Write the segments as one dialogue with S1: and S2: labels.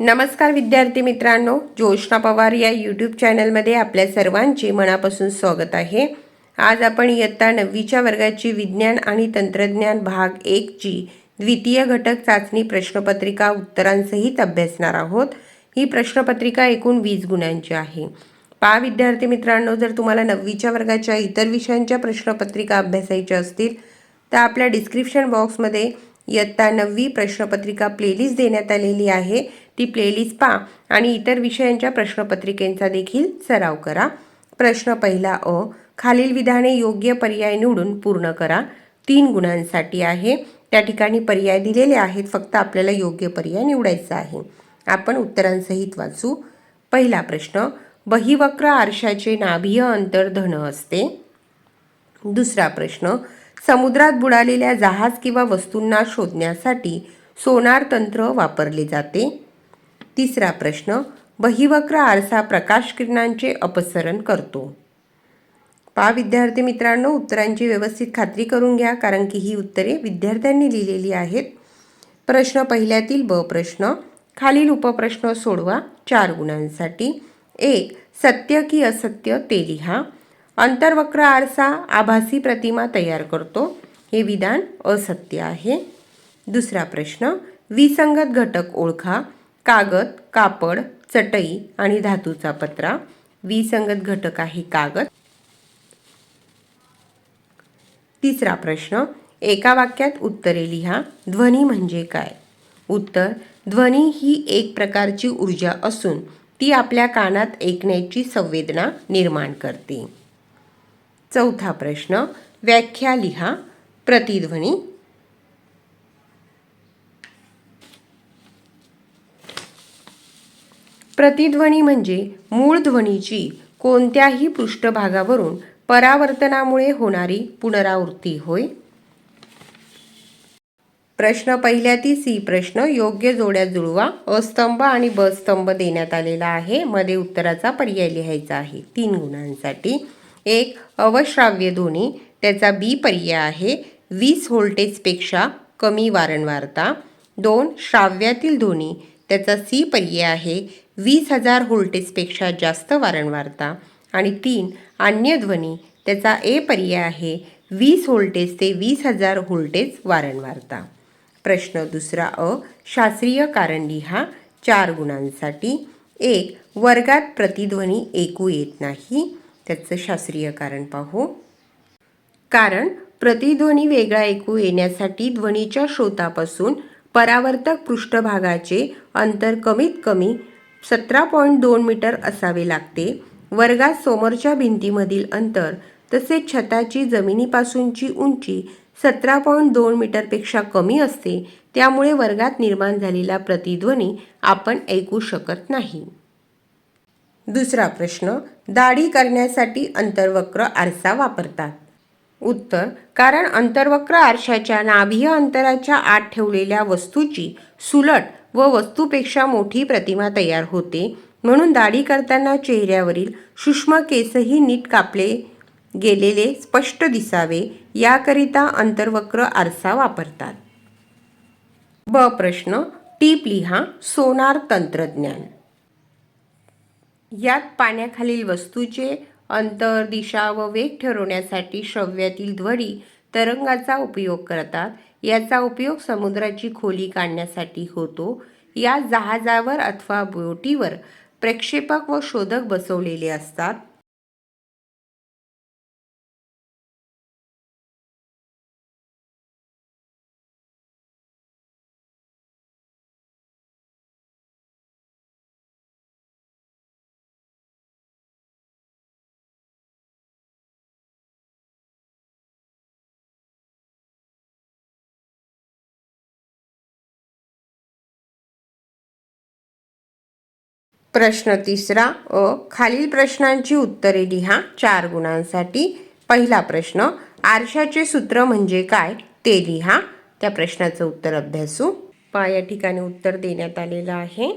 S1: नमस्कार विद्यार्थी मित्रांनो ज्योष्णा पवार या यूट्यूब चॅनलमध्ये आपल्या सर्वांचे मनापासून स्वागत आहे. आज आपण इयत्ता नववीच्या वर्गाची विज्ञान आणि तंत्रज्ञान भाग एकची द्वितीय घटक चाचणी प्रश्नपत्रिका उत्तरांसहित अभ्यासणार आहोत. ही प्रश्नपत्रिका एकूण वीस गुणांची आहे. पा विद्यार्थी मित्रांनो जर तुम्हाला नववीच्या वर्गाच्या इतर विषयांच्या प्रश्नपत्रिका अभ्यासायच्या असतील तर आपल्या डिस्क्रिप्शन बॉक्समध्ये इयत्ता नववी प्रश्नपत्रिका प्लेलिस्ट देण्यात आलेली आहे. ती प्लेलिस्ट पहा आणि इतर विषयांच्या प्रश्नपत्रिकेंचा देखील सराव करा. प्रश्न पहिला अ खालील विधाने योग्य पर्याय निवडून पूर्ण करा. तीन गुणांसाठी आहे. त्या ठिकाणी पर्याय दिलेले आहेत. फक्त आपल्याला योग्य पर्याय निवडायचा आहे. आपण उत्तरांसहित वाचू. पहिला प्रश्न बहिवक्र आरशाचे नाभीय अंतर धन असते. दुसरा प्रश्न समुद्रात बुडालेल्या जहाज किंवा वस्तूंना शोधण्यासाठी सोनार तंत्र वापरले जाते. तिसरा प्रश्न बहिवक्र आरसा प्रकाश किरणांचे अपसरण करतो. पा. विद्यार्थी मित्रांनो उत्तरांची व्यवस्थित खात्री करून घ्या कारण की ही उत्तरे विद्यार्थ्यांनी लिहिलेली आहेत. प्रश्न पहिल्यातील ब प्रश्न खालील उपप्रश्न सोडवा चार गुणांसाठी. एक सत्य की असत्य ते लिहा. अंतर्वक्र आरसा आभासी प्रतिमा तयार करतो. हे विधान असत्य आहे. दुसरा प्रश्न विसंगत घटक ओळखा. कागद कापड चटई आणि धातूचा पत्रा. विसंगत घटक आहे कागद. तिसरा प्रश्न एका वाक्यात उत्तरे लिहा. ध्वनी म्हणजे काय? उत्तर ध्वनी ही एक प्रकारची ऊर्जा असून ती आपल्या कानात ऐकण्याची संवेदना निर्माण करते. चौथा प्रश्न व्याख्या लिहा प्रतिध्वनी. प्रतिध्वनी म्हणजे मूळ ध्वनीची कोणत्याही पृष्ठभागावरून परावर्तनामुळे होणारी पुनरावृत्ती होय? प्रश्न पहिल्यातील सी प्रश्न योग्य जोड्या जुळवा अस्तंभ आणि ब स्तंभ देण्यात आलेला आहे. मध्ये उत्तराचा पर्याय लिहायचा आहे. तीन गुणांसाठी. एक अवश्राव्य ध्वनी त्याचा बी पर्याय आहे. वीस व्होल्टेजपेक्षा कमी वारंवारता. दोन श्राव्यातील ध्वनी त्याचा सी पर्याय आहे. वीस हजार व्होल्टेजपेक्षा जास्त वारंवारता. आणि तीन अन्य ध्वनी त्याचा ए पर्याय आहे. वीस व्होल्टेज ते वीस हजार व्होल्टेज वारंवारता. प्रश्न दुसरा अ शास्त्रीय कारण लिहा. चार गुणांसाठी. एक वर्गात प्रतिध्वनी ऐकू येत नाही. त्याचं शास्त्रीय कारण पाहू. कारण प्रतिध्वनी वेगळा ऐकू येण्यासाठी ध्वनीच्या श्रोतापासून परावर्तक पृष्ठभागाचे अंतर कमीत कमी सतरा पॉईंट दोन मीटर असावे लागते. वर्गात समोरच्या भिंतीमधील अंतर तसेच छताची जमिनीपासूनची उंची सतरा पॉईंट दोन मीटरपेक्षा कमी असते. त्यामुळे वर्गात निर्माण झालेला प्रतिध्वनी आपण ऐकू शकत नाही. दुसरा प्रश्न दाढी करण्यासाठी अंतर्वक्र आरसा वापरतात. उत्तर कारण अंतर्वक्र आरशाच्या नाभीय अंतराच्या आत ठेवलेल्या वस्तूची सुलट व वस्तूपेक्षा मोठी प्रतिमा तयार होते. म्हणून दाढी करताना चेहऱ्यावरील सूक्ष्म केसही नीट कापले गेलेले स्पष्ट दिसावे याकरिता अंतर्वक्र आरसा वापरतात. ब प्रश्न टीप लिहा सोनार तंत्रज्ञान. यात पाण्याखालील वस्तूचे अंतर दिशा व वेग ठरवण्यासाठी श्रव्यातील ध्वनी तरंगाचा उपयोग करतात. याचा उपयोग समुद्राची खोली काढण्यासाठी होतो. या जहाजावर अथवा बोटीवर प्रक्षेपक व शोधक बसवलेले असतात. प्रश्न तिसरा अ खालील प्रश्नांची उत्तरे लिहा चार गुणांसाठी. पहिला प्रश्न आरशाचे सूत्र म्हणजे काय? ते लिहा. त्या प्रश्नाचं उत्तर अभ्यासू. पा या ठिकाणी उत्तर देण्यात आलेलं आहे.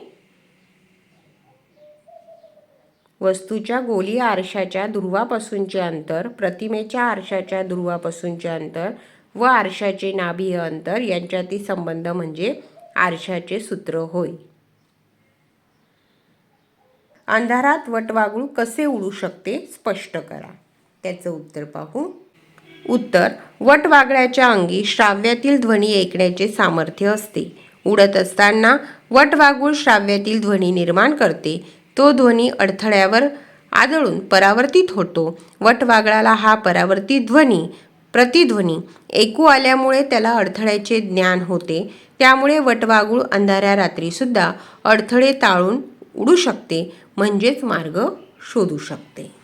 S1: वस्तूच्या गोली आरशाच्या ध्रुवापासूनचे अंतर प्रतिमेच्या आरशाच्या ध्रुवापासूनचे अंतर व आरशाचे नाभीय अंतर यांच्यातील संबंध म्हणजे आरशाचे सूत्र होय. अंधारात वटवागळू कसे उडू शकते स्पष्ट करा. त्याचं उत्तर पाहू. उत्तर वटवागळ्याच्या अंगी श्राव्यातील ध्वनी ऐकण्याचे सामर्थ्य असते. उडत असताना वटवागुळ श्राव्यातील ध्वनी निर्माण करते. तो ध्वनी अडथळ्यावर आदळून परावर्तित होतो. वटवागळाला हा परावर्तित ध्वनी प्रतिध्वनी ऐकू आल्यामुळे त्याला अडथळ्याचे ज्ञान होते. त्यामुळे वटवागुळ अंधाऱ्या रात्रीसुद्धा अडथळे टाळून उडू शकते. म्हणजेच मार्ग शोधू शकते.